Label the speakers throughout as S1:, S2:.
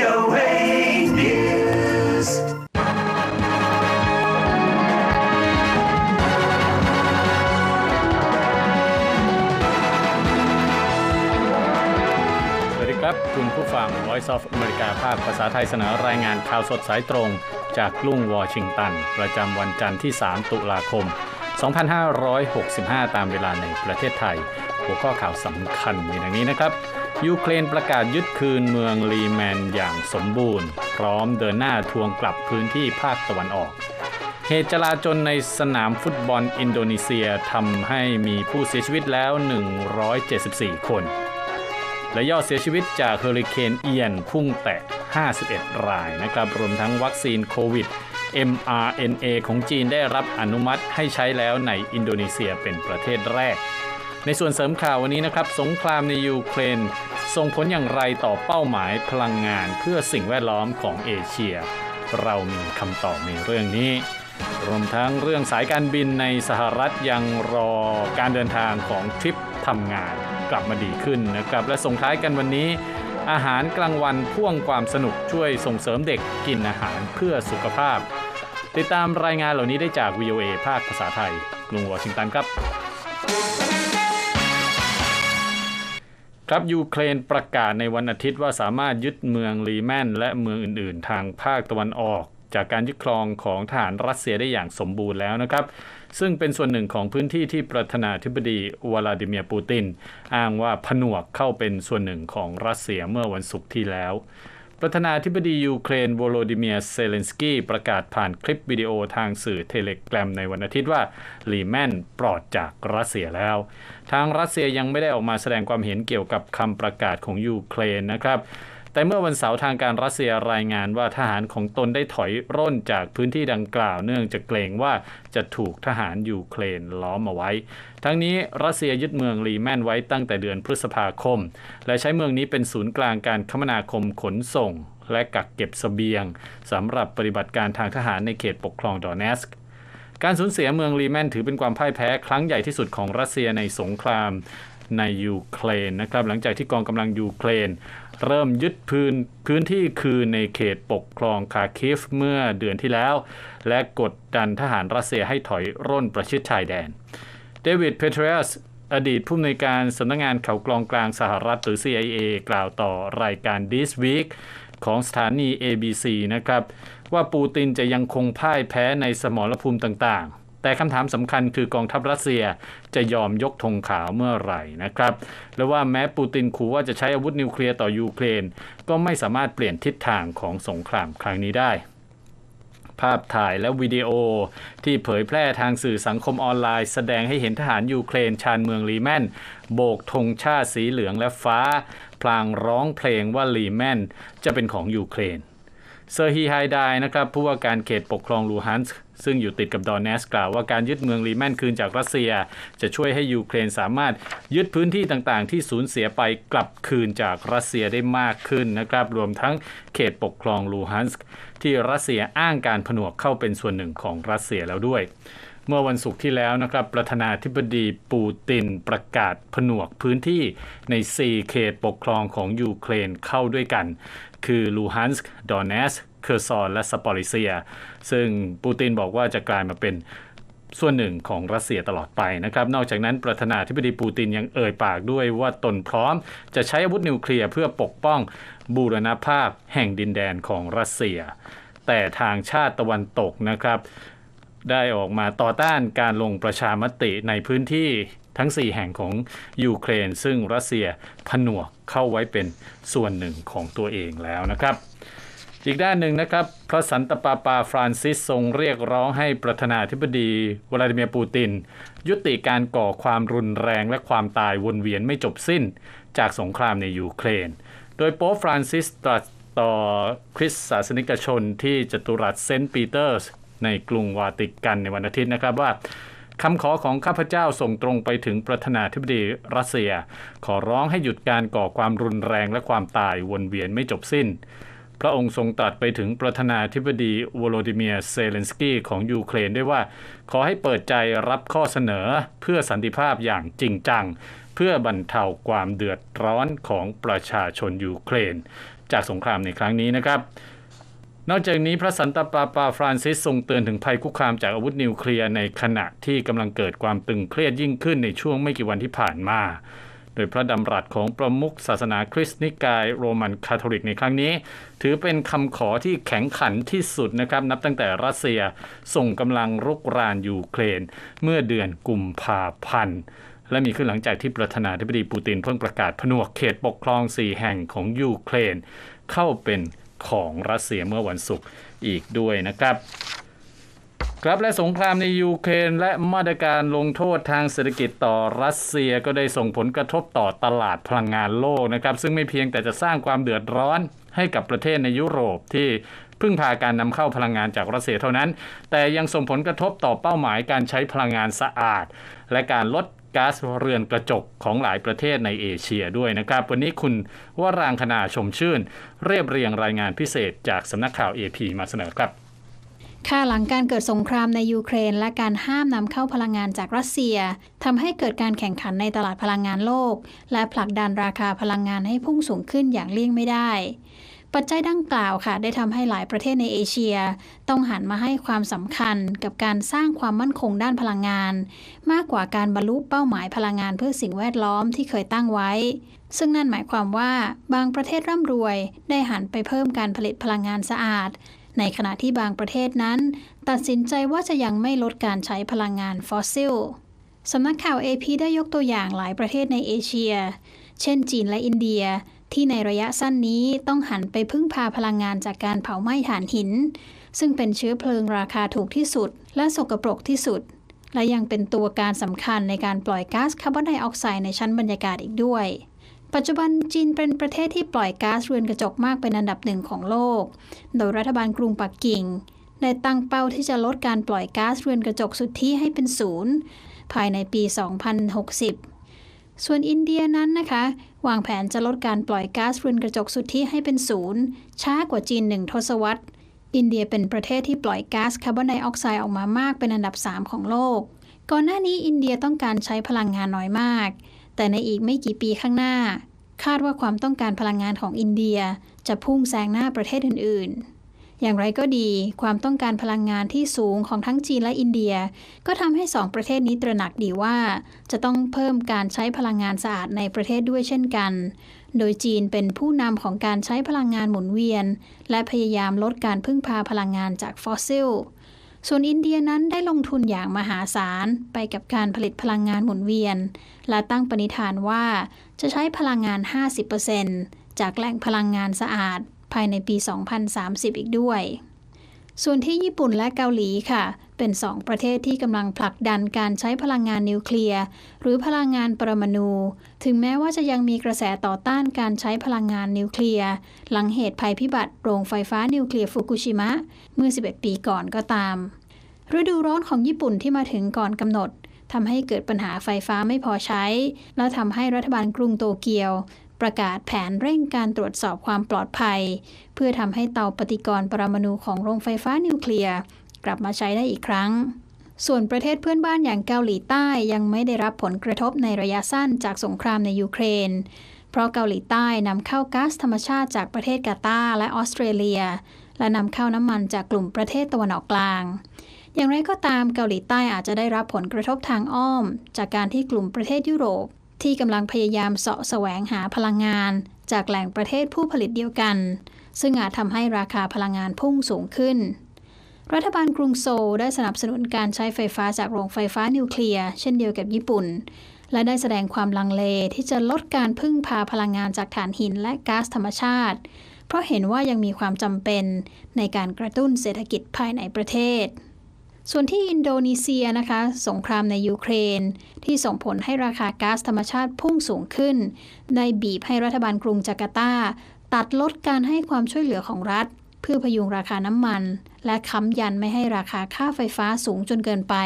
S1: VOA News.
S2: สวัสดีครับ คุณผู้ฟัง Voice of America ภาคภาษาไทยเสนอรายงานข่าวสดสายตรง จากกรุงวอชิงตัน ประจำวันจันทร์ที่ 3 ตุลาคม 2565 ตามเวลาในประเทศไทย หัวข้อข่าวสำคัญมีดังนี้นะครับ ยูเครนประกาศยึดคืนเมืองลีแมนอย่างสมบูรณ์ พร้อมเดินหน้าทวงกลับพื้นที่ภาคตะวันออก เหตุจลาจลในสนามฟุตบอลอินโดนีเซียทำให้มีผู้เสียชีวิตแล้ว 174 คน และยอดเสียชีวิตจากเฮอริเคนเอียนพุ่งแตะ 51 รายนะครับ รวมทั้งวัคซีนโควิด mRNA ของจีนได้รับอนุมัติให้ใช้แล้วในอินโดนีเซียเป็นประเทศแรก ในส่วนเสริมข่าววันนี้นะครับ สงครามในยูเครนส่งผลอย่างไรต่อเป้าหมายพลังงานเพื่อสิ่งแวดล้อมของเอเชีย เรามีคำตอบในเรื่องนี้ รวมทั้งเรื่องสายการบินในสหรัฐยังรอการเดินทางของทริปทำงานกลับมาดีขึ้นนะครับ และส่งท้ายกันวันนี้ อาหารกลางวันพ่วงความสนุกช่วยส่งเสริมเด็กกินอาหารเพื่อสุขภาพ ติดตามรายงานเหล่านี้ได้จาก VOA ภาคภาษาไทยกรุงวอชิงตันครับ ครับยูเครนประกาศในวันอาทิตย์ว่าสามารถยึดเมืองลีแมนและเมืองอื่น ๆ ทางภาคตะวันออก จากการยึดครองของทหารรัสเซียได้อย่างสมบูรณ์แล้วนะครับ ซึ่งเป็นส่วนหนึ่งของพื้นที่ที่ประธานาธิบดีวลาดิเมียร์ปูติน อ้างว่าผนวกเข้าเป็นส่วนหนึ่งของรัสเซียเมื่อวันศุกร์ที่แล้ว ประธานาธิบดียูเครนโวโลดิเมียเซเลนสกี้ประกาศผ่านคลิปวิดีโอทางสื่อเทเลกรมในวันอาทิตย์ว่าลีแมนปลอดจากรัสเซียแล้ว ทางรัสเซียยังไม่ได้ออกมาแสดงความเห็นเกี่ยวกับคำประกาศของยูเครนนะครับ แต่เมื่อวันเสาร์ทางการรัสเซียรายงานว่าทหารของตนได้ถอยร่นจากพื้นที่ดังกล่าว เนื่องจากเกรงว่าจะถูกทหารยูเครนล้อมเอาไว้ ทั้งนี้รัสเซียยึดเมืองลีแมนไว้ตั้งแต่เดือนพฤษภาคม และใช้เมืองนี้เป็นศูนย์กลางการคมนาคมขนส่ง และกักเก็บสเสบียงสำหรับปฏิบัติการทางทหารในเขตปกครองดอนเนสกการสูญเสียเมืองลีแมนถือเป็นความพ่ายแพ้ครั้งใหญ่ที่สุดของรัสเซียในสงครามในยูเครนนะครับหลังจากที่กองกำลังยูเครน เริ่มยึดพื้นพื้นที่คืนในเขตปกครองคาคิฟเมื่อเดือนที่แล้ว และกดดันทหารรัสเซียให้ถอยร่นประชิดชายแดน เดวิดเพเทรสอดีตผู้อำนวยการสำนักงานข่าวกรองกลางสหรัฐหรือ CIA กล่าวต่อรายการ This Week ของสถานี ABC นะครับ ว่าปูตินจะยังคงพ่ายแพ้ในสมรภูมิต่างๆ แต่คำถามสำคัญคือกองทัพรัสเซียจะยอมยกธงขาวเมื่อไหร่นะครับและว่าแม้ปูตินขู่ว่าจะใช้อาวุธนิวเคลียร์ต่อยูเครน ก็ไม่สามารถเปลี่ยนทิศทางของสงครามครั้งนี้ได้ภาพถ่ายและวิดีโอที่เผยแพร่ทางสื่อสังคมออนไลน์ แสดงให้เห็นทหารยูเครนชานเมืองลีแมนโบกธงชาติสีเหลืองและฟ้า พลางร้องเพลงว่าลีแมนจะเป็นของยูเครน เซอร์ฮีไฮไดนะครับผู้ว่าการเขตปกครองลูฮันส์ ซึ่งอยู่ติดกับดอนเนสกล่าวว่าการยึดเมืองลีแมนคืนจากรัสเซีย จะช่วยให้ยูเครนสามารถยึดพื้นที่ต่างๆ ที่สูญเสียไปกลับคืนจากรัสเซียได้มากขึ้นนะครับ รวมทั้งเขตปกครองลูฮันส์ที่รัสเซียอ้างการผนวกเข้าเป็นส่วนหนึ่งของรัสเซียแล้วด้วยเมื่อวันศุกร์ที่แล้วนะครับ ประธานาธิบดีปูตินประกาศผนวกพื้นที่ใน 4 เขตปกครองของยูเครนเข้าด้วยกัน คือลูฮันส์ดอนเนส เคอร์ซอนและสปอริเซีย ซึ่งปูตินบอกว่าจะกลายมาเป็นส่วนหนึ่งของรัสเซียตลอดไปนะครับ นอกจากนั้นประธานาธิบดีปูตินยังเอ่ยปากด้วยว่าตนพร้อม จะใช้อาวุธนิวเคลียร์เพื่อปกป้องบูรณภาพแห่งดินแดนของรัสเซีย แต่ทางชาติตะวันตกนะครับ ได้ออกมาต่อต้านการลงประชามติในพื้นที่ทั้ง 4 แห่งของยูเครน ซึ่งรัสเซียผนวกเข้าไว้เป็นส่วนหนึ่งของตัวเองแล้วนะครับ อีกด้านหนึ่งนะครับ พระสันตะปาปาฟรานซิสทรงเรียกร้องให้ประธานาธิบดีวลาดิเมียร์ปูติน ยุติการก่อความรุนแรงและความตายวนเวียนไม่จบสิ้น จากสงครามในยูเครน โดยโป๊ฟรานซิสตรัสต่อคริสต์ศาสนิกชนที่จตุรัสเซนต์ปีเตอร์สในกรุงวาติกันในวันอาทิตย์นะครับว่าคำขอของข้าพเจ้าส่งตรงไปถึงประธานาธิบดีรัสเซีย ขอร้องให้หยุดการก่อความรุนแรงและความตายวนเวียนไม่จบสิ้น พระองค์ทรงตรัสไปถึงประธานาธิบดีวโลดิเมียเซเลนสกี้ของยูเครนด้วยว่า ขอให้เปิดใจรับข้อเสนอเพื่อสันติภาพอย่างจริงจัง เพื่อบรรเทาความเดือดร้อนของประชาชนยูเครน จากสงครามในครั้งนี้นะครับ นอกจากนี้พระสันตะปาปาฟรานซิสทรงเตือนถึงภัยคุกคามจากอาวุธนิวเคลียร์ในขณะที่กำลังเกิดความตึงเครียดยิ่งขึ้นในช่วงไม่กี่วันที่ผ่านมา ยพระดำรัสของประมุขศาสนาคริสต์นิกายโรมันคาทอลิกในครั้งนี้ ถือเป็นคำขอที่แข็งขันที่สุดนะครับ นับตั้งแต่รัสเซียส่งกำลังรุกรานยูเครน เมื่อเดือนกุมภาพันธ์และมีขึ้นหลังจากที่ประธานาธิบดีปูตินเพิ่งประกาศผนวกเขตปกครอง4แห่งของยูเครน เข้าเป็นของรัสเซียเมื่อวันศุกร์อีกด้วยนะครับ ครับและสงครามในยูเครนและมาตรการลงโทษทางเศรษฐกิจต่อรัสเซียก็ได้ส่งผลกระทบต่อตลาดพลังงานโลกนะครับ ซึ่งไม่เพียงแต่จะสร้างความเดือดร้อนให้กับประเทศในยุโรปที่พึ่งพาการนำเข้าพลังงานจากรัสเซียเท่านั้น แต่ยังส่งผลกระทบต่อเป้าหมายการใช้พลังงานสะอาด และการลดก๊าซเรือนกระจกของหลายประเทศในเอเชียด้วยนะครับ วันนี้คุณวรางคณาชมชื่น เรียบเรียงรายงานพิเศษจากสำนักข่าว AP มาเสนอครับ
S3: ค่ะหลังการเกิดสงครามในยูเครน และการห้ามนำเข้าพลังงานจากรัสเซียทำให้เกิดการแข่งขันในตลาดพลังงานโลก และผลักดันราคาพลังงานให้พุ่งสูงขึ้นอย่างเลี่ยงไม่ได้ ปัจจัยดังกล่าวค่ะ ได้ทำให้หลายประเทศในเอเชีย ต้องหันมาให้ความสำคัญกับการสร้างความมั่นคงด้านพลังงาน มากกว่าการบรรลุเป้าหมายพลังงานเพื่อสิ่งแวดล้อมที่เคยตั้งไว้ซึ่งนั่นหมายความว่าบางประเทศร่ำรวยได้หันไปเพิ่มการผลิตพลังงานสะอาด ในขณะที่บางประเทศนั้น ตัดสินใจว่าจะยังไม่ลดการใช้พลังงานฟอสซิลสำนักข่าว AP ได้ยกตัวอย่างหลายประเทศในเอเชีย เช่นจีนและอินเดีย ที่ในระยะสั้นนี้ต้องหันไปพึ่งพาพลังงานจากการเผาไหม้ถ่านหิน ซึ่งเป็นเชื้อเพลิงราคาถูกที่สุด และสกปรกที่สุด และยังเป็นตัวการสำคัญในการปล่อยก๊าซคาร์บอนไดออกไซด์ในชั้นบรรยากาศอีกด้วย ปัจจุบันจีนเป็นประเทศที่ปล่อยก๊าซเรือนกระจกมากเป็นอันดับหนึ่งของโลก โดยรัฐบาลกรุงปักกิ่ง ได้ตั้งเป้าที่จะลดการปล่อยก๊าซเรือนกระจกสุทธิให้เป็นศูนย์ภายในปี 2060 ส่วนอินเดียนั้นนะคะ วางแผนจะลดการปล่อยก๊าซเรือนกระจกสุทธิให้เป็นศูนย์ช้ากว่าจีนหนึ่งทศวรรษ อินเดียเป็นประเทศที่ปล่อยก๊าซคาร์บอนไดออกไซด์ออกมามากเป็นอันดับ 3 ของโลก ก่อนหน้านี้อินเดียต้องการใช้พลังงานน้อยมาก แต่ในอีกไม่กี่ปีข้างหน้า คาดว่าความต้องการพลังงานของอินเดียจะพุ่งแซงหน้าประเทศอื่น ๆ อย่างไรก็ดี ความต้องการพลังงานที่สูงของทั้งจีนและอินเดีย ก็ทำให้สองประเทศนี้ตระหนักดีว่า จะต้องเพิ่มการใช้พลังงานสะอาดในประเทศด้วยเช่นกัน โดยจีนเป็นผู้นำของการใช้พลังงานหมุนเวียน และพยายามลดการพึ่งพาพลังงานจากฟอสซิล ส่วนอินเดียนั้นได้ลงทุนอย่างมหาศาลไปกับการผลิตพลังงานหมุนเวียน และตั้งปณิธานว่าจะใช้พลังงาน 50%จากแหล่งพลังงานสะอาดภายในปี 2030 อีกด้วย ส่วนที่ญี่ปุ่นและเกาหลีค่ะ เป็นสองประเทศที่กำลังผลักดันการใช้พลังงานนิวเคลียร์ หรือพลังงานปรมาณูถึงแม้ว่าจะยังมีกระแสต่อต้านการใช้พลังงานนิวเคลียร์ หลังเหตุภัยพิบัติโรงไฟฟ้านิวเคลียร์ฟุกุชิมะ เมื่อ 11 ปีก่อนก็ตาม ฤดูร้อนของญี่ปุ่นที่มาถึงก่อนกำหนดทำให้เกิดปัญหาไฟฟ้าไม่พอใช้ และทำให้รัฐบาลกรุงโตเกียว ประกาศแผนเร่งการตรวจสอบความปลอดภัย เพื่อทำให้เตาปฏิกรณ์ปรมาณูของโรงไฟฟ้านิวเคลียร์ กลับมาใช้ได้อีกครั้ง ส่วนประเทศเพื่อนบ้านอย่างเกาหลีใต้ยังไม่ได้รับผลกระทบในระยะสั้นจากสงครามในยูเครน เพราะเกาหลีใต้นำเข้าก๊าซธรรมชาติจากประเทศกาตาร์และออสเตรเลีย และนำเข้าน้ำมันจากกลุ่มประเทศตะวันออกกลางอย่างไรก็ตามเกาหลีใต้อาจจะได้รับผลกระทบทางอ้อม จากการที่กลุ่มประเทศยุโรป ที่กำลังพยายามเสาะแสวงหาพลังงาน จากแหล่งประเทศผู้ผลิตเดียวกัน ซึ่งอาจทำให้ราคาพลังงานพุ่งสูงขึ้น รัฐบาลกรุงโซลได้สนับสนุนการใช้ไฟฟ้าจากโรงไฟฟ้านิวเคลียร์เช่นเดียวกับญี่ปุ่น และได้แสดงความลังเลที่จะลดการพึ่งพาพลังงานจากถ่านหินและก๊าซธรรมชาติ เพราะเห็นว่ายังมีความจำเป็นในการกระตุ้นเศรษฐกิจภายในประเทศ ส่วนที่อินโดนีเซียนะคะ สงครามในยูเครน ที่ส่งผลให้ราคาก๊าซธรรมชาติพุ่งสูงขึ้น ได้บีบให้รัฐบาลกรุงจาการ์ตาตัดลดการให้ความช่วยเหลือของรัฐ เพื่อพยุงราคาน้ำมัน และค้ำยันไม่ให้ราคาค่าไฟฟ้าสูงจนเกินไป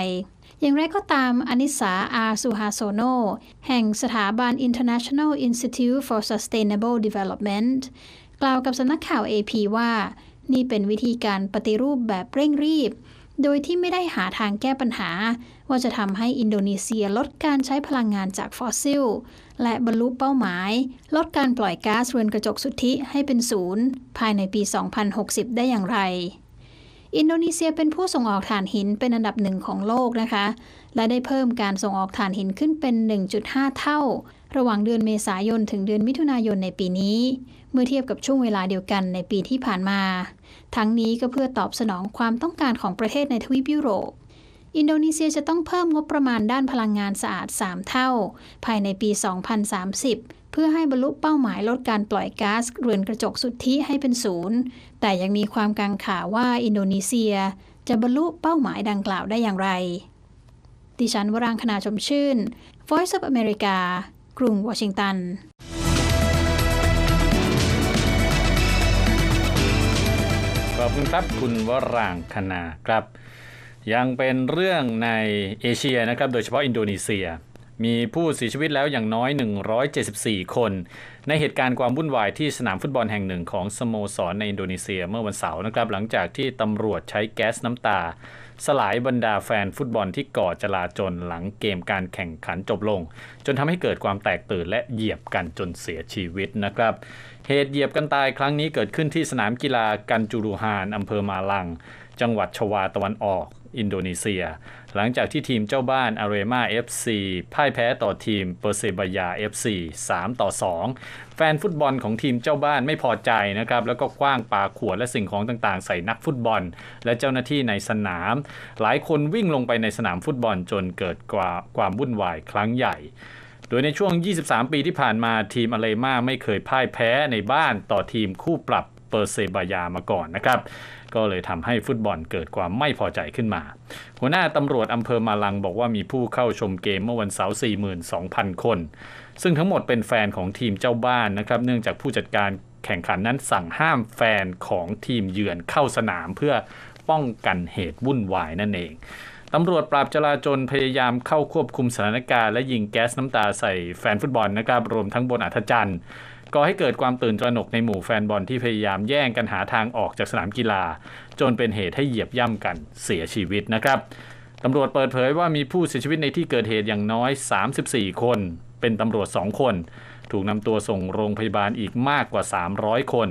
S3: อย่างไรก็ตามอนิสาอาสุฮาโซโนแห่งสถาบัน International Institute for Sustainable Development กล่าวกับสำนักข่าว AP ว่า นี่เป็นวิธีการปฏิรูปแบบเร่งรีบ โดยที่ไม่ได้หาทางแก้ปัญหา ว่าจะทำให้อินโดนีเซียลดการใช้พลังงานจากฟอสซิล และบรรลุเป้าหมาย ลดการปล่อยก๊าซเรือนกระจกสุทธิให้เป็นศูนย์ภายในปี 2060 ได้อย่างไร อินโดนีเซียเป็นผู้ส่งออกถ่านหินเป็นอันดับหนึ่งของโลกนะคะ และได้เพิ่มการส่งออกถ่านหินขึ้นเป็น 1.5 เท่า ระหว่างเดือนเมษายนถึงเดือนมิถุนายนในปีนี้ เมื่อเทียบกับช่วงเวลาเดียวกันในปีที่ผ่านมา ทั้งนี้ก็เพื่อตอบสนองความต้องการของประเทศในทวีปยุโรป อินโดนีเซียจะต้องเพิ่มงบประมาณด้านพลังงานสะอาด 3 เท่า ภายในปี 2030 เพื่อให้บรรลุเป้าหมายลดการปล่อยก๊าซเรือนกระจกสุทธิให้เป็นศูนย์ แต่ยังมีความกังขาว่าอินโดนีเซีย จะบรรลุเป้าหมายดังกล่าวได้อย่างไร ดิฉันวรางคณาชมชื่น Voice of America กรุงวอชิงตัน
S2: ขอบคุณครับคุณวรางคณาครับ ยังเป็นเรื่องในเอเชียนะครับ โดยเฉพาะอินโดนีเซีย มีผู้เสียชีวิตแล้วอย่างน้อย 174 คน ในเหตุการณ์ความวุ่นวายที่สนามฟุตบอลแห่งหนึ่งของสโมสรในอินโดนีเซียเมื่อวันเสาร์นะครับ หลังจากที่ตำรวจใช้แก๊สน้ำตา สลายบรรดาแฟนฟุตบอลที่ก่อจลาจลหลังเกมการแข่งขันจบลง จนทำให้เกิดความแตกตื่นและเหยียบกันจนเสียชีวิตนะครับเหตุเหยียบกันตายครั้งนี้เกิดขึ้นที่สนามกีฬากันจูรูฮานอำเภอมาลัง จังหวัดชวาตะวันออก อินโดนีเซีย หลังจากที่ทีมเจ้าบ้านอาเรมา FC พ่ายแพ้ต่อทีมเปอร์เซบายา FC 3 ต่อ 2 แฟนฟุตบอลของทีมเจ้าบ้านไม่พอใจนะครับ แล้วก็คว้างปาขวดและสิ่งของต่างๆ ใส่นักฟุตบอล และเจ้าหน้าที่ในสนาม หลายคนวิ่งลงไปในสนามฟุตบอลจนเกิดความวุ่นวายครั้งใหญ่โดยในช่วง 23 ปีที่ผ่านมาทีมอเลมาไม่เคยพ่ายแพ้ในบ้านต่อทีมคู่ปรับเปอร์เซบายามาก่อนนะครับ ก็เลยทำให้ฟุตบอลเกิดความไม่พอใจขึ้นมา หัวหน้าตำรวจอำเภอมาลังบอกว่ามีผู้เข้าชมเกมเมื่อวันเสาร์42,000 คน ซึ่งทั้งหมดเป็นแฟนของทีมเจ้าบ้านนะครับ เนื่องจากผู้จัดการแข่งขันนั้นสั่งห้ามแฟนของทีมเยือนเข้าสนามเพื่อป้องกันเหตุวุ่นวายนั่นเองตำรวจปราบจราจรพยายามเข้าควบคุมสถานการณ์และยิงแก๊สน้ำตาใส่แฟนฟุตบอลนะครับรวมทั้งบนอัธจันทร์ ก่อให้เกิดความตื่นตระหนกในหมู่แฟนบอลที่พยายามแย่งกันหาทางออกจากสนามกีฬา จนเป็นเหตุให้เหยียบย่ำกันเสียชีวิตนะครับตำรวจเปิดเผยว่ามีผู้เสียชีวิตในที่เกิดเหตุอย่างน้อย 34 คน เป็นตำรวจ 2 คน ถูกนำตัวส่งโรงพยาบาลอีกมากกว่า 300 คน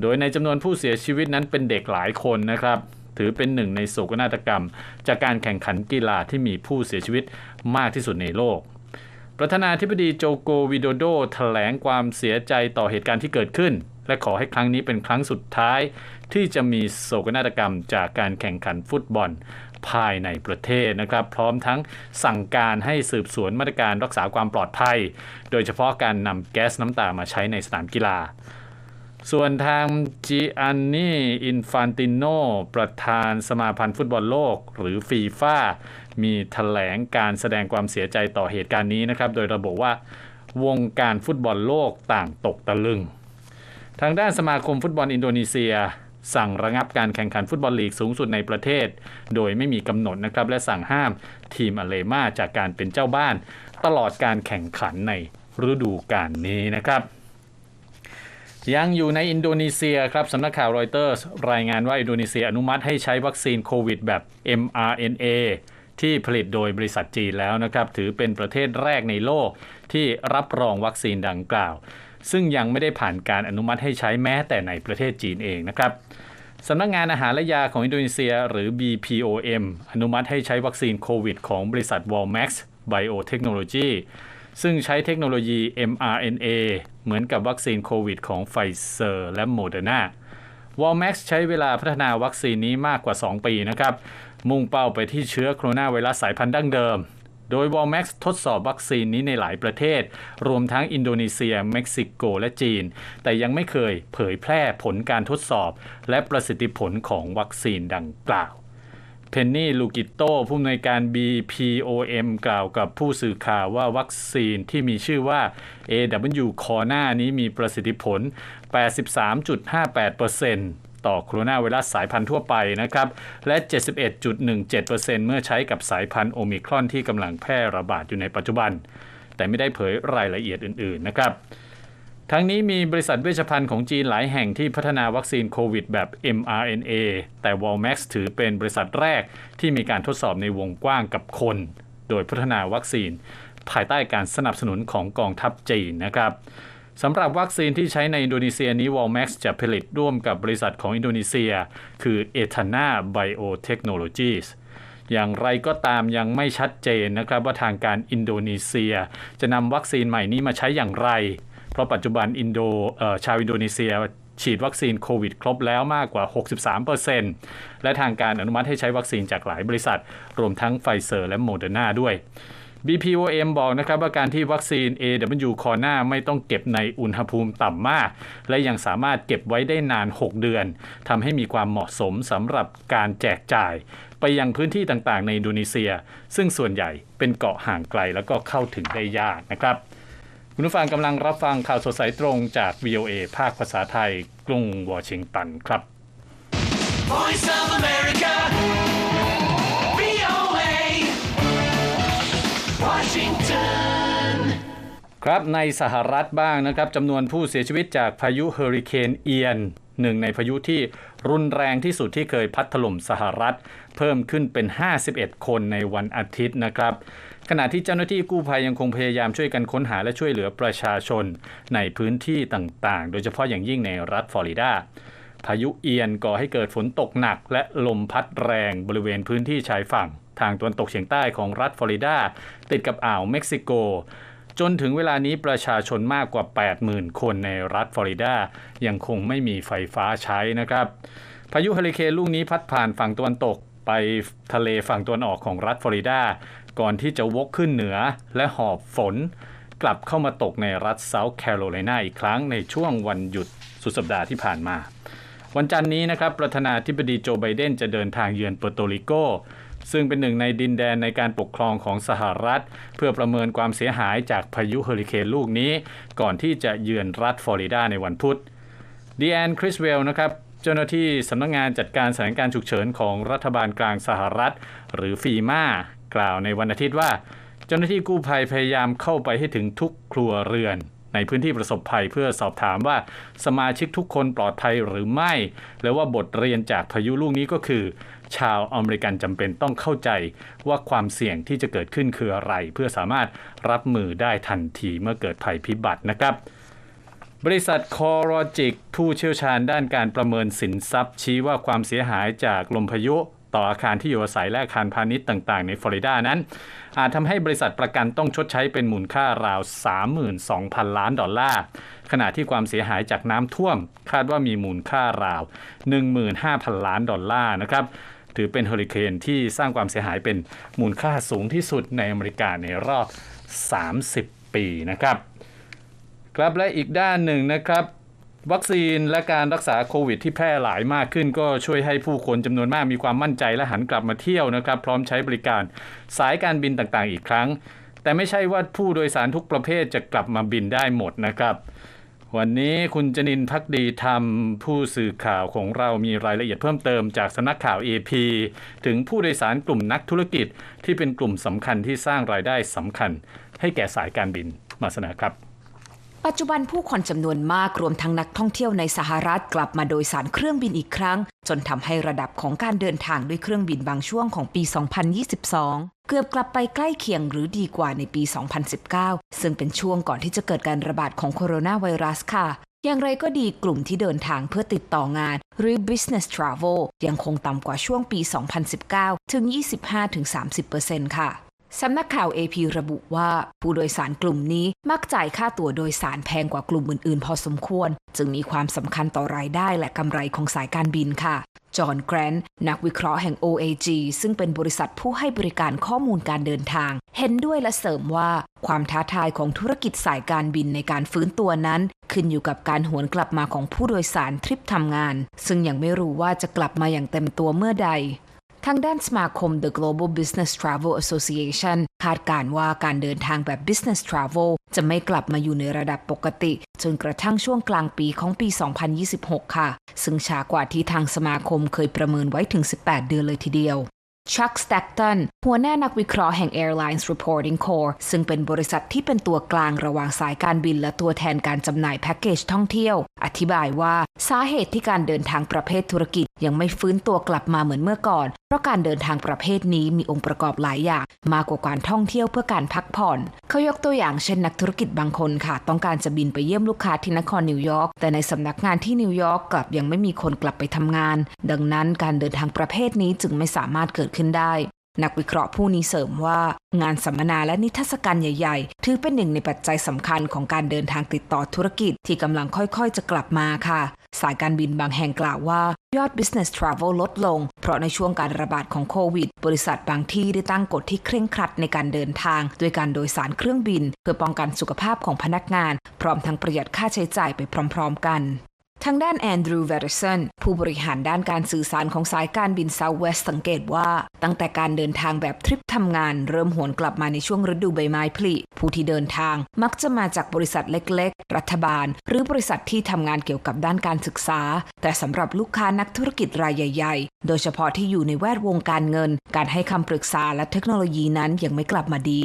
S2: โดยในจำนวนผู้เสียชีวิตนั้นเป็นเด็กหลายคนนะครับ ถือเป็นหนึ่งในโศกนาฏกรรม จากการแข่งขันกีฬาที่มีผู้เสียชีวิตมากที่สุดในโลก ประธานาธิบดีโจโกวิโดโดแถลงความเสียใจต่อเหตุการณ์ที่เกิดขึ้น และขอให้ครั้งนี้เป็นครั้งสุดท้าย ที่จะมีโศกนาฏกรรมจากการแข่งขันฟุตบอลภายในประเทศนะครับ พร้อมทั้งสั่งการให้สืบสวนมาตรการรักษาความปลอดภัย โดยเฉพาะการนำแก๊สน้ำตามาใช้ในสนามกีฬา ส่วนทางจิอันนีอินฟานติโนประธานสมาพันธ์ฟุตบอลโลก หรือฟีฟ่า มีแถลงการแสดงความเสียใจต่อเหตุการณ์นี้นะครับ โดยระบุว่าวงการฟุตบอลโลกต่างตกตะลึง ทางด้านสมาคมฟุตบอลอินโดนีเซีย สั่งระงับการแข่งขันฟุตบอลลีกสูงสุดในประเทศ โดยไม่มีกำหนดนะครับ และสั่งห้ามทีมอเลมาจากการเป็นเจ้าบ้าน ตลอดการแข่งขันในฤดูกาลนี้นะครับยังอยู่ในอินโดนีเซียครับสำนักข่าวรอยเตอร์รายงานว่าอินโดนีเซียอนุมัติให้ใช้วัคซีนโควิดแบบ mRNA ที่ผลิตโดยบริษัทจีนแล้วนะครับ ถือเป็นประเทศแรกในโลกที่รับรองวัคซีนดังกล่าว ซึ่งยังไม่ได้ผ่านการอนุมัติให้ใช้แม้แต่ในประเทศจีนเองนะครับสำนักงานอาหารและยาของอินโดนีเซีย หรือ BPOM อนุมัติให้ใช้วัคซีนโควิดของบริษัท Walmax Biotechnology ซึ่งใช้เทคโนโลยี mRNA เหมือนกับวัคซีนโควิดของไฟเซอร์และโมเดอร์นา วอลแม็กซ์ใช้เวลาพัฒนาวัคซีนนี้มากกว่า 2 ปีนะครับ มุ่งเป้าไปที่เชื้อโคโรนาไวรัสสายพันธุ์ดั้งเดิม โดยวอลแม็กซ์ทดสอบวัคซีนนี้ในหลายประเทศ รวมทั้งอินโดนีเซีย เม็กซิโก และจีน แต่ยังไม่เคยเผยแพร่ผลการทดสอบ และประสิทธิผลของวัคซีนดังกล่าวเพนนี่ลูกิโตผู้อำนวยการ BPOM กล่าวกับผู้สื่อข่าวว่าวัคซีนที่มีชื่อว่า AW c o r n a นี้มีประสิทธิผล 83.58%ต่อโคโรนาไวรัสสายพันธุ์ทั่วไปนะครับ และ 71.17%เมื่อใช้กับสายพันธุ์โอมิครอนที่กำลังแพร่ระบาดอยู่ในปัจจุบัน แต่ไม่ได้เผยรายละเอียดอื่น ๆ นะครับ ทั้งนี้มีบริษัทเวชภัณฑ์ของจีนหลายแห่งที่พัฒนาวัคซีนโควิดแบบ mRNA แต่ Walmax ถือเป็นบริษัทแรกที่มีการทดสอบในวงกว้างกับคน โดยพัฒนาวัคซีน ภายใต้การสนับสนุนของกองทัพจีนนะครับ สำหรับวัคซีนที่ใช้ในอินโดนีเซียนี้ Walmax จะผลิตร่วมกับบริษัทของอินโดนีเซีย คือ e t a n a Biotechnologies อย่างไรก็ตามยังไม่ชัดเจนนะครับว่าทางการอินโดนีเซีย จะนำวัคซีนใหม่นี้มาใช้อย่างไร เพราะปัจจุบันอินโดชาวอินโดนีเซีย ฉีดวัคซีนโควิดครบแล้วมากกว่า 63%และทางการอนุมัติให้ใช้วัคซีนจากหลายบริษัท รวมทั้งไฟเซอร์และโมเดอร์นาด้วย BPOM บอกนะครับว่าการที่วัคซีน AW คอนาไม่ต้องเก็บในอุณหภูมิต่ำมาก และยังสามารถเก็บไว้ได้นาน 6 เดือนทำให้มีความเหมาะสมสำหรับการแจกจ่าย ไปยังพื้นที่ต่างๆ ในอินโดนีเซีย ซึ่งส่วนใหญ่เป็นเกาะห่างไกลแล้วก็เข้าถึงได้ยากนะครับ คุณผู้ฟังกำลังรับฟังข่าวสดสายตรงจาก VOA ภาคภาษาไทยกรุงวอชิงตันครับ
S1: Voice of America.
S2: ครับในสหรัฐบ้างนะครับจำนวนผู้เสียชีวิตจากพายุเฮอริเคนเอียนหนึ่งในพายุที่รุนแรงที่สุดที่เคยพัดถล่มสหรัฐ เพิ่มขึ้นเป็น 51 คนในวันอาทิตย์นะครับ ขณะที่เจ้าหน้าที่กู้ภัยยังคงพยายามช่วยกันค้นหาและช่วยเหลือประชาชนในพื้นที่ต่างๆ โดยเฉพาะอย่างยิ่งในรัฐฟลอริดาพายุเอียนก่อให้เกิดฝนตกหนัก และลมพัดแรงบริเวณพื้นที่ชายฝั่ง ทางตะวันตกเฉียงใต้ของรัฐฟลอริดาติดกับอ่าวเม็กซิโก จนถึงเวลานี้ประชาชนมากกว่า 80,000 คนในรัฐฟลอริดา ยังคงไม่มีไฟฟ้าใช้นะครับ พายุเฮอริเคนลูกนี้พัดผ่านฝั่งตะวันตกไปทะเลฝั่งตะวันออกของรัฐฟลอริดา ก่อนที่จะวกขึ้นเหนือและหอบฝน กลับเข้ามาตกในรัฐเซาท์แคโรไลนาอีกครั้งในช่วงวันหยุดสุดสัปดาห์ที่ผ่านมา วันจันทร์นี้นะครับประธานาธิบดีโจไบเดนจะเดินทางเยือนเปอร์โตริโก ซึ่งเป็นหนึ่งในดินแดนในการปกครองของสหรัฐ เพื่อประเมินความเสียหายจากพายุเฮอริเคนลูกนี้ ก่อนที่จะเยือนรัฐฟลอริดาในวันพุธดีแอนคริสเวลนะครับเจ้าหน้าที่สำนักงานจัดการสถานการณ์ฉุกเฉินของรัฐบาลกลางสหรัฐ หรือฟีมากล่าวในวันอาทิตย์ว่า เจ้าหน้าที่กู้ภัยพยายามเข้าไปให้ถึงทุกครัวเรือน ในพื้นที่ประสบภัยเพื่อสอบถามว่าสมาชิกทุกคนปลอดภัยหรือไม่ และว่าบทเรียนจากพายุลูกนี้ก็คือ ชาวอเมริกันจำเป็นต้องเข้าใจว่าความเสี่ยงที่จะเกิดขึ้นคืออะไร เพื่อสามารถรับมือได้ทันทีเมื่อเกิดภัยพิบัตินะครับบริษัทคอรจิก ผู้เชี่ยวชาญด้านการประเมินสินทรัพย์ ชี้ว่าความเสียหายจากลมพายุต่ออาคารที่อยู่อาศัยและอาคารพาณิชย์ต่างๆ ในฟลอริดานั้น อาจทำให้บริษัทประกันต้องชดใช้เป็นมูลค่าราว 32,000 ล้านดอลลาร์ ขณะที่ความเสียหายจากน้ำท่วม คาดว่ามีมูลค่าราว 15,000 ล้านดอลลาร์นะครับ ถือเป็นเฮอริเคนที่สร้างความเสียหายเป็นมูลค่าสูงที่สุดในอเมริกาในรอบ 30 ปีนะครับ ครับและอีกด้านหนึ่งนะครับวัคซีนและการรักษาโควิดที่แพร่หลายมากขึ้น ก็ช่วยให้ผู้คนจำนวนมากมีความมั่นใจและหันกลับมาเที่ยวนะครับ พร้อมใช้บริการสายการบินต่างๆ อีกครั้ง แต่ไม่ใช่ว่าผู้โดยสารทุกประเภทจะกลับมาบินได้หมดนะครับ วันนี้คุณจนินพักดีธรรมผู้สื่อข่าวของเรามีรายละเอียดเพิ่มเติมจากสำนักข่าว AP ถึงผู้โดยสารกลุ่มนักธุรกิจที่เป็นกลุ่มสำคัญที่สร้างรายได้สำคัญ ให้แก่สายการบินมาเสนอครับ
S4: ปัจจุบันผู้คนจำนวนมากรวมทั้งนักท่องเที่ยวในสหรัฐกลับมาโดยสารเครื่องบินอีกครั้ง จนทำให้ระดับของการเดินทางด้วยเครื่องบินบางช่วงของปี 2022 กือบกลับไปใกล้เคียงหรือดีกว่าในปี 2019 ซึ่งเป็นช่วงก่อนที่จะเกิดการระบาดของโคโรนาไวรัสค่ะ อย่างไรก็ดีกลุ่มที่เดินทางเพื่อติดต่องาน หรือ business travel ยังคงต่ำกว่าช่วงปี 2019 ถึง 25-30%ค่ะ สำนักข่าว AP ระบุว่า ผู้โดยสารกลุ่มนี้มักจ่ายค่าตั๋วโดยสารแพงกว่ากลุ่มอื่นๆ พอสมควร จึงมีความสำคัญต่อรายได้และกำไรของสายการบินค่ะ จอห์นแกรนท์นักวิเคราะห์แห่ง OAG ซึ่งเป็นบริษัทผู้ให้บริการข้อมูลการเดินทาง เห็นด้วยและเสริมว่า ความท้าทายของธุรกิจสายการบินในการฟื้นตัวนั้น ขึ้นอยู่กับการหวนกลับมาของผู้โดยสารทริปทำงาน ซึ่งยังไม่รู้ว่าจะกลับมาอย่างเต็มตัวเมื่อใด ทางด้านสมาคม The Global Business Travel Association คาดการว่าการเดินทางแบบ Business Travel จะไม่กลับมาอยู่ในระดับปกติ จนกระทั่งช่วงกลางปีของปี 2026 ค่ะ ซึ่งช้ากว่าที่ทางสมาคมเคยประเมินไว้ถึง 18 เดือนเลยทีเดียว ชักสแต็กตันหัวหน้านักวิเคราะห์แห่ง Airlines Reporting Corps ซึ่งเป็นบริษัทที่เป็นตัวกลางระหว่างสายการบินและตัวแทนการจำหน่ายแพ็กเกจท่องเที่ยว อธิบายว่าสาเหตุที่การเดินทางประเภทธุรกิจยังไม่ฟื้นตัวกลับมาเหมือนเมื่อก่อน เพราะการเดินทางประเภทนี้มีองค์ประกอบหลายอย่าง มากกว่าการท่องเที่ยวเพื่อการพักผ่อน เขายกตัวอย่างเช่นนักธุรกิจบางคนค่ะ ต้องการจะบินไปเยี่ยมลูกค้าที่นครนิวยอร์กแต่ในสำนักงานที่นิวยอร์กกลับยังไม่มีคนกลับไปทำงาน ดังนั้นการเดินทางประเภทนี้จึงไม่สามารถเกิดขึ้นได้ นักวิเคราะห์ผู้นี้เสริมว่า งานสัมมนาและนิทรรศการใหญ่ๆ ถือเป็นหนึ่งในปัจจัยสำคัญของการเดินทางติดต่อธุรกิจที่กำลังค่อยๆ จะกลับมาค่ะ สายการบินบางแห่งกล่าวว่ายอด business travel ลดลง เพราะในช่วงการระบาดของโควิด บริษัทบางที่ได้ตั้งกฎที่เคร่งครัดในการเดินทาง ด้วยการโดยสารเครื่องบิน เพื่อป้องกันสุขภาพของพนักงาน พร้อมทั้งประหยัดค่าใช้จ่ายไปพร้อม ๆ กัน ทางด้านแอนดรูว์เวอร์สันผู้บริหารด้านการสื่อสารของสายการบิน Southwest สังเกตว่า ตั้งแต่การเดินทางแบบทริปทำงาน เริ่มหวนกลับมาในช่วงฤดูใบไม้ผลิ ผู้ที่เดินทาง มักจะมาจากบริษัทเล็กๆ รัฐบาล หรือบริษัทที่ทำงานเกี่ยวกับด้านการศึกษา แต่สำหรับลูกค้านักธุรกิจรายใหญ่ ๆ โดยเฉพาะที่อยู่ในแวดวงการเงิน การให้คำปรึกษาและเทคโนโลยีนั้นยังไม่กลับมาดี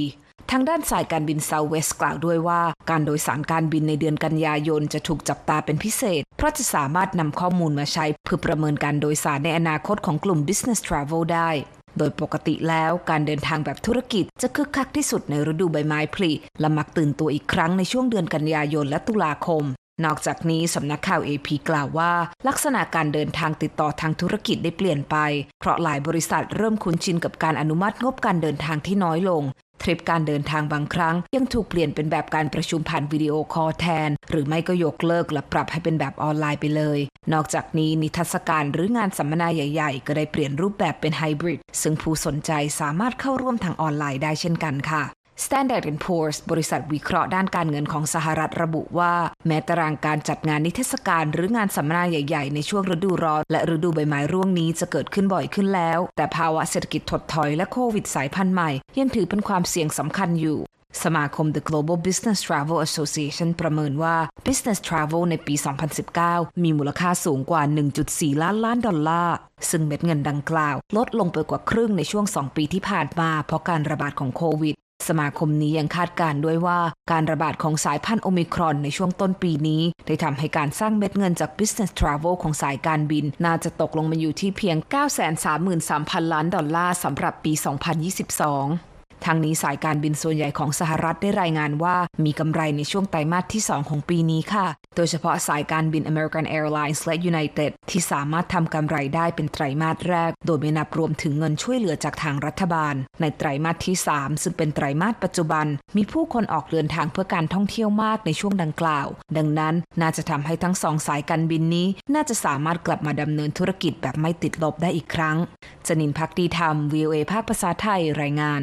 S4: ทางด้านสายการบิน Southwest กล่าวด้วยว่า การโดยสารการบินในเดือนกันยายนจะถูกจับตาเป็นพิเศษ เพราะจะสามารถนำข้อมูลมาใช้เพื่อประเมินการโดยสารในอนาคตของกลุ่ม Business Travel ได้โดยปกติแล้วการเดินทางแบบธุรกิจจะคึกคักที่สุดในฤดูใบไม้ผลิและมักตื่นตัวอีกครั้งในช่วงเดือนกันยายนและตุลาคม นอกจากนี้สำนักข่าว AP กล่าวว่า ลักษณะการเดินทางติดต่อทางธุรกิจได้เปลี่ยนไป เพราะหลายบริษัทเริ่มคุ้นชินกับการอนุมัติงบการเดินทางที่น้อยลง ทริปการเดินทางบางครั้ง ยังถูกเปลี่ยนเป็นแบบการประชุมผ่านวิดีโอคอลแทน หรือไม่ก็ยกเลิกและปรับให้เป็นแบบออนไลน์ไปเลย นอกจากนี้นิทรรศการหรืองานสัมมนาใหญ่ๆ ก็ได้เปลี่ยนรูปแบบเป็นไฮบริดซึ่งผู้สนใจสามารถเข้าร่วมทางออนไลน์ได้เช่นกันค่ะ Standard Poor's บริษัทวิเคราะห์ด้านการเงินของสหรัฐระบุว่า แม้ตารางการจัดงานนิทรรศการหรืองานสัมมนาใหญ่ ๆ ในช่วงฤดูร้อน และฤดูใบไม้ร่วงนี้จะเกิดขึ้นบ่อยขึ้นแล้ว แต่ภาวะเศรษฐกิจถดถอยและโควิดสายพันธุ์ใหม่ ยังถือเป็นความเสี่ยงสำคัญอยู่สมาคม The Global Business Travel Association ประเมินว่า Business Travel ในปี 2019 มีมูลค่าสูงกว่า 1.4 ล้านล้านดอลลาร์ ซึ่งเม็ดเงินดังกล่าว ลดลงไปกว่าครึ่งในช่วง 2 ปีที่ผ่านมา เพราะการระบาดของโควิด สมาคมนี้ยังคาดการ์ด้วยว่าการระบาดของสายพันธุ์โอมิครอนในช่วงต้นปีนี้ ได้ทำให้การสร้างเม็ดเงินจาก Business Travel ของสายการบิน น่าจะตกลงมาอยู่ที่เพียง 933,000 ล้านดอลลาร์สำหรับปี 2022 ทางนี้สายการบินส่วนใหญ่ของสหรัฐได้รายงานว่ามีกำไรในช่วงไตรมาสที่ 2 ของปีนี้ค่ะ โดยเฉพาะสายการบิน American Airlines และ United ที่สามารถทำกำไรได้เป็นไตรมาสแรก โดยไม่นับรวมถึงเงินช่วยเหลือจากทางรัฐบาล ในไตรมาสที่ 3 ซึ่งเป็นไตรมาสปัจจุบัน มีผู้คนออกเดินทางเพื่อการท่องเที่ยวมากในช่วงดังกล่าว ดังนั้นน่าจะทำให้ทั้งสองสายการบินนี้ น่าจะสามารถกลับมาดำเนินธุรกิจแบบไม่ติดลบได้อีกครั้ง จนินพักดีธรรม VOA ภาคภาษาไทยรายงาน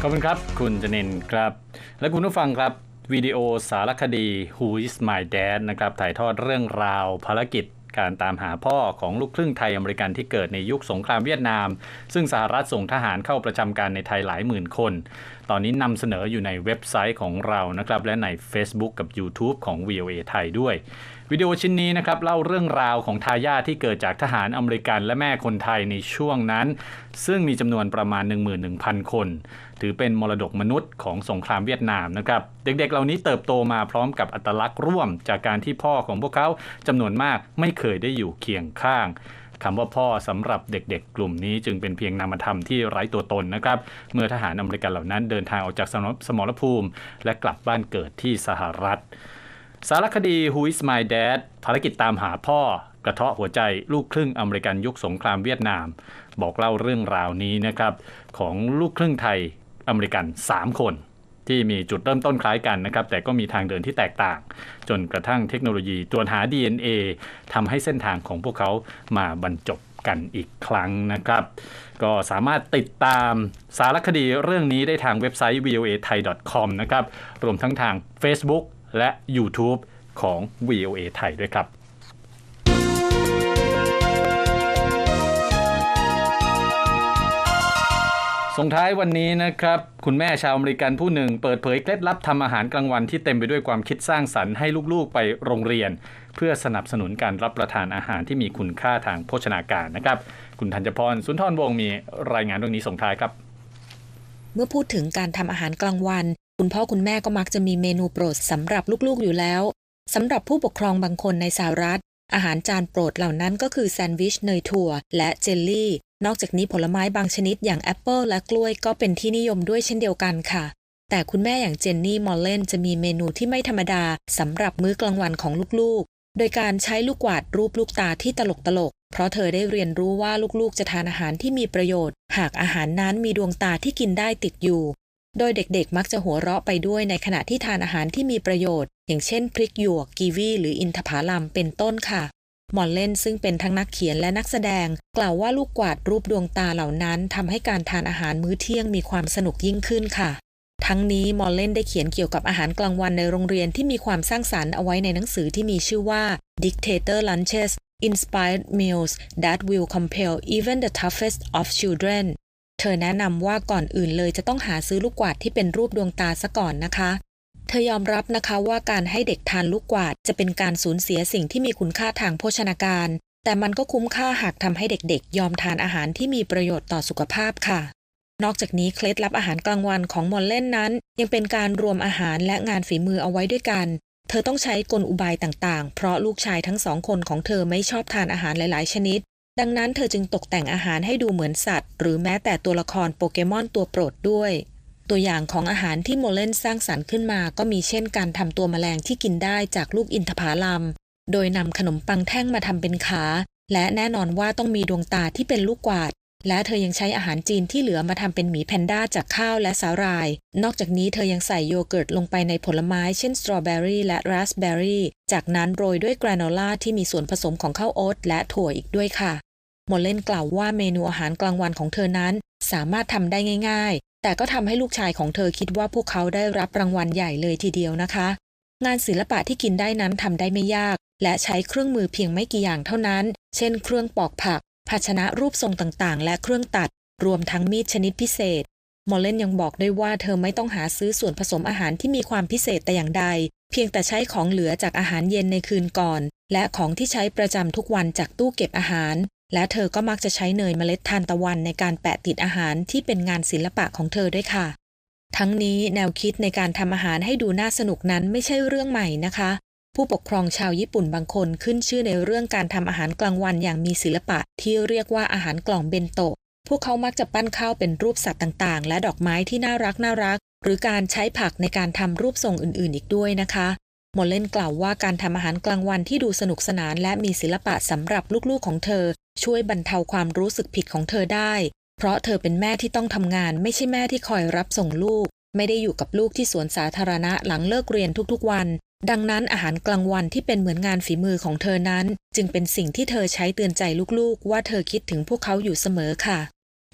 S2: ขอบคุณครับ คุณจนินครับ และคุณผู้ฟังครับวิดีโอสารคดี Who is my dad นะครับถ่ายทอดเรื่องราวภารกิจการตามหาพ่อของลูกครึ่งไทยอเมริกันที่เกิดในยุคสงครามเวียดนาม ซึ่งสหรัฐส่งทหารเข้าประจำการในไทยหลายหมื่นคน ตอนนี้นำเสนออยู่ในเว็บไซต์ของเรานะครับ และใน Facebook กับ YouTube ของ VOA ไทยด้วย วิดีโอชิ้นนี้นะครับเล่าเรื่องราวของทายาทที่เกิดจากทหารอเมริกันและแม่คนไทยในช่วงนั้น ซึ่งมีจำนวนประมาณ 11,000 คน ถือเป็นมรดกมนุษย์ของสงครามเวียดนามนะครับเด็กๆ เหล่านี้เติบโตมาพร้อมกับอัตลักษณ์ร่วม จากการที่พ่อของพวกเขาจำนวนมากไม่เคยได้อยู่เคียงข้างคำว่าพ่อสำหรับเด็กๆ กลุ่มนี้จึงเป็นเพียงนามธรรมที่ไร้ตัวตนนะครับ เมื่อทหารอเมริกันเหล่านั้นเดินทางออกจากสมรภูมิ และกลับบ้านเกิดที่สหรัฐ สารคดี Who is my dad ภารกิจตามหาพ่อกระเทาะหัวใจลูกครึ่งอเมริกันยุคสงครามเวียดนาม บอกเล่าเรื่องราวนี้นะครับของลูกครึ่งไทยอเมริกัน 3 คน ที่มีจุดเริ่มต้นคล้ายกันนะครับแต่ก็มีทางเดินที่แตกต่าง จนกระทั่งเทคโนโลยีตรวจหา DNA ทำให้เส้นทางของพวกเขามาบรรจบกันอีกครั้งนะครับ ก็สามารถติดตามสารคดีเรื่องนี้ได้ทางเว็บไซต์ voa thai com นะครับรวมทั้งทาง Facebook และ YouTube ของ VOA ไทยด้วยครับสส่งท้ายวันนี้นะครับ คุณแม่ชาวอเมริกันผู้หนึ่ง เปิดเผยเคล็ดลับทำอาหารกลางวันที่เต็มไปด้วยความคิดสร้างสรรค์ให้ลูกๆไปโรงเรียน เพื่อสนับสนุนการรับประทานอาหารที่มีคุณค่าทางโภชนาการนะครับ คุณธัญพรสุนทรวงศ์มีรายงานเรื่องนี้ส่งท้ายครับ
S5: เมื่อพูดถึงการทำอาหารกลางวัน คุณพ่อคุณแม่ก็มักจะมีเมนูโปรดสำหรับลูกๆอยู่แล้วสำหรับผู้ปกครองบางคนในสหรัฐ อาหารจานโปรดเหล่านั้นก็คือแซนด์วิชเนยถั่ว และเจลลี่ นอกจากนี้ผลไม้บางชนิดอย่างแอปเปิลและกล้วยก็เป็นที่นิยมด้วยเช่นเดียวกันค่ะ แต่คุณแม่อย่างเจนนี่มอลเลนจะมีเมนูที่ไม่ธรรมดาสำหรับมื้อกลางวันของลูกๆ โดยการใช้ลูกกวาดรูปลูกตาที่ตลกตลกๆเพราะเธอได้เรียนรู้ว่าลูกๆ จะทานอาหารที่มีประโยชน์ หากอาหารนั้นมีดวงตาที่กินได้ติดอยู่ โดยเด็กๆ มักจะหัวเราะไปด้วยในขณะที่ทานอาหารที่มีประโยชน์ อย่างเช่น พริกหยวก กีวีหรืออินทผลัมเป็นต้นค่ะมอลเล่นซึ่งเป็นทั้งนักเขียนและนักแสดง กล่าวว่าลูกกวาดรูปดวงตาเหล่านั้นทำให้การทานอาหารมื้อเที่ยงมีความสนุกยิ่งขึ้นค่ะ ทั้งนี้มอลเล่นได้เขียนเกี่ยวกับอาหารกลางวันในโรงเรียนที่มีความสร้างสรรค์เอาไว้ในหนังสือที่มีชื่อว่า Dictator Lunches Inspired Meals That Will Compel Even the Toughest of Children เธอแนะนำว่าก่อนอื่นเลยจะต้องหาซื้อลูกกวาดที่เป็นรูปดวงตาซะก่อนนะคะ เธอยอมรับนะคะว่าการให้เด็กทานลูกกวาดจะเป็นการสูญเสียสิ่งที่มีคุณค่าทางโภชนาการ แต่มันก็คุ้มค่าหากทำให้เด็กๆ ยอมทานอาหารที่มีประโยชน์ต่อสุขภาพค่ะ นอกจากนี้เคล็ดลับอาหารกลางวันของมอลเล่นนั้น ยังเป็นการรวมอาหารและงานฝีมือเอาไว้ด้วยกัน เธอต้องใช้กลอุบายต่างๆ เพราะลูกชายทั้งสองคนของเธอไม่ชอบทานอาหารหลาย ๆ ชนิด ดังนั้นเธอจึงตกแต่งอาหารให้ดูเหมือนสัตว์ หรือแม้แต่ตัวละครโปเกมอนตัวโปรดด้วย ตัวอย่างของอาหารที่โมเลนสร้างสรรค์ขึ้นมาก็มีเช่นการทำตัวแมลงที่กินได้จากลูกอินทผลัม โดยนำขนมปังแท่งมาทำเป็นขา และแน่นอนว่าต้องมีดวงตาที่เป็นลูกกวาด และเธอยังใช้อาหารจีนที่เหลือมาทำเป็นหมีแพนด้าจากข้าวและสาหร่าย นอกจากนี้เธอยังใส่โยเกิร์ตลงไปในผลไม้เช่นสตรอเบอรี่และราสเบอรี่ จากนั้นโรยด้วยกราโนล่าที่มีส่วนผสมของข้าวโอ๊ตและถั่วอีกด้วยค่ะ โมเลนกล่าวว่าเมนูอาหารกลางวันของเธอนั้น สามารถทำได้ง่าย ๆ แต่ก็ทำให้ลูกชายของเธอคิดว่าพวกเขาได้รับรางวัลใหญ่เลยทีเดียวนะคะ งานศิลปะที่กินได้นั้นทำได้ไม่ยาก และใช้เครื่องมือเพียงไม่กี่อย่างเท่านั้น เช่น เครื่องปอกผัก ภาชนะรูปทรงต่างๆ และเครื่องตัด รวมทั้งมีดชนิดพิเศษมอลเลนยังบอกด้วยว่าเธอไม่ต้องหาซื้อส่วนผสมอาหารที่มีความพิเศษแต่อย่างใด เพียงแต่ใช้ของเหลือจากอาหารเย็นในคืนก่อน และของที่ใช้ประจำทุกวันจากตู้เก็บอาหาร และเธอก็มักจะใช้เนยเมล็ดทานตะวันในการแปะติดอาหารที่เป็นงานศิลปะของเธอด้วยค่ะ ทั้งนี้แนวคิดในการทำอาหารให้ดูน่าสนุกนั้นไม่ใช่เรื่องใหม่นะคะ ผู้ปกครองชาวญี่ปุ่นบางคนขึ้นชื่อในเรื่องการทำอาหารกลางวันอย่างมีศิลปะที่เรียกว่าอาหารกล่องเบนโตะ พวกเขามักจะปั้นข้าวเป็นรูปสัตว์ต่างๆ และดอกไม้ที่น่ารักน่ารัก หรือการใช้ผักในการทำรูปทรงอื่นๆ อีกด้วยนะคะโมเลนกล่าวว่าการทำอาหารกลางวันที่ดูสนุกสนานและมีศิลปะสำหรับลูกๆของเธอ ช่วยบรรเทาความรู้สึกผิดของเธอได้ เพราะเธอเป็นแม่ที่ต้องทำงาน ไม่ใช่แม่ที่คอยรับส่งลูก ไม่ได้อยู่กับลูกที่สวนสาธารณะหลังเลิกเรียนทุกๆวัน ดังนั้นอาหารกลางวันที่เป็นเหมือนงานฝีมือของเธอนั้น จึงเป็นสิ่งที่เธอใช้เตือนใจลูกๆ ว่าเธอคิดถึงพวกเขาอยู่เสมอค่ะ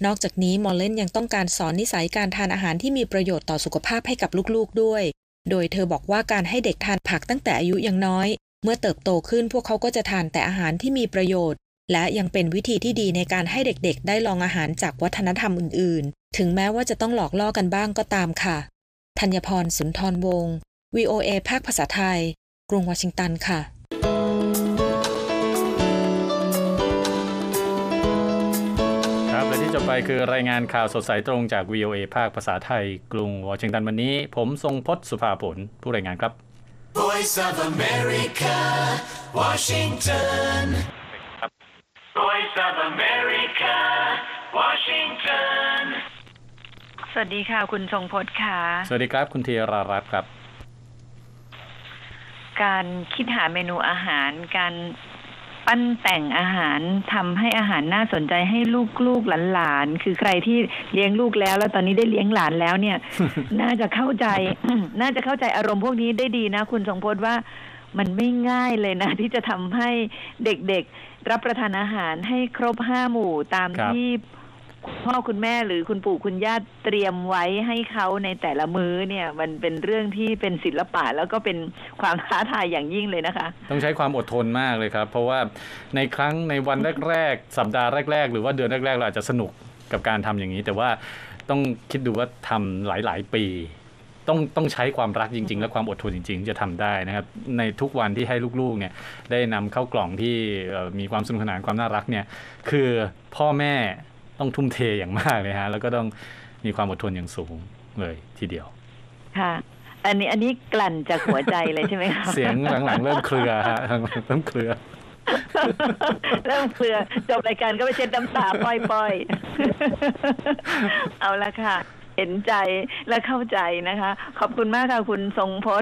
S5: นอกจากนี้มอลเลนยังต้องการสอนนิสัยการทานอาหารที่มีประโยชน์ต่อสุขภาพให้กับลูกๆด้วย โดยเธอบอกว่าการให้เด็กทานผักตั้งแต่อายุยังน้อย เมื่อเติบโตขึ้นพวกเขาก็จะทานแต่อาหารที่มีประโยชน์ และยังเป็นวิธีที่ดีในการให้เด็กๆ ได้ลองอาหารจากวัฒนธรรมอื่นๆ ถึงแม้ว่าจะต้องหลอกล่อกันบ้างก็ตามค่ะ ธัญพรสุนทรวงศ์ VOA ภาคภาษาไทย กรุงวอชิงตันค่ะ
S2: ครับและที่จบไปคือรายงานข่าวสดสายตรงจาก VOA ภาคภาษาไทย กรุงวอชิงตันวันนี้ ผมทรงพศสุภาผล ผู้รายงานครับ
S1: Voice of America, Washington. Voice of America, Washington.
S6: สวัสดีค่ะ คุณทรงพจน์ค่ะ
S2: สวัสดีครับ คุณธีรารัตน์ครับ
S6: การคิดหาเมนูอาหาร การปั้นแต่งอาหารทำให้อาหารน่าสนใจให้ลูกๆหลานๆ คือใครที่เลี้ยงลูกแล้ว แล้วตอนนี้ได้เลี้ยงหลานแล้วเนี่ย น่าจะเข้าใจ น่าจะเข้าใจอารมณ์พวกนี้ได้ดีนะ คุณทรงพจน์ว่า มันไม่ง่ายเลยนะ ที่จะทำให้เด็กๆ รับประทานอาหารให้ครบห้าหมู่ตาม
S2: ครับ
S6: ที่คุณพ่อคุณแม่หรือคุณปู่คุณย่าเตรียมไว้ให้เขาในแต่ละมื้อเนี่ย มันเป็นเรื่องที่เป็นศิลปะแล้วก็เป็นความท้าทายอย่างยิ่งเลยนะคะ
S2: ต้องใช้ความอดทนมากเลยครับ เพราะว่าในครั้งในวันแรก ๆ สัปดาห์แรก ๆ หรือว่าเดือนแรก ๆ เราอาจจะสนุกกับการทำอย่างนี้ แต่ว่าต้องคิดดูว่าทำหลาย ๆ ปี ต้องต้องใช้ความรักจริง ๆ และความอดทนจริง ๆ จะทำได้นะครับ ในทุกวันที่ให้ลูกๆเนี่ยได้นำเข้ากล่องที่เอ่อมีความสนุกสนานความน่ารักเนี่ยคือพ่อแม่ต้องทุ่มเทอย่างมากเลยฮะแล้วก็ต้องมีความอดทนอย่างสูงเลยทีเดียว
S6: ค่ะ อันนี้อันนี้กลั่นจากหัวใจเลยใช่ไหมคะ
S2: เสียงหลังๆเริ่มเครือฮะเริ่มเครือ
S6: เริ่มเคลือจบรายการก็ไปเช็ดน้ำตาป้อยๆ เอาละค่ะ เห็นใจและเข้าใจนะคะ ขอบคุณมากค่ะคุณทรงพจน์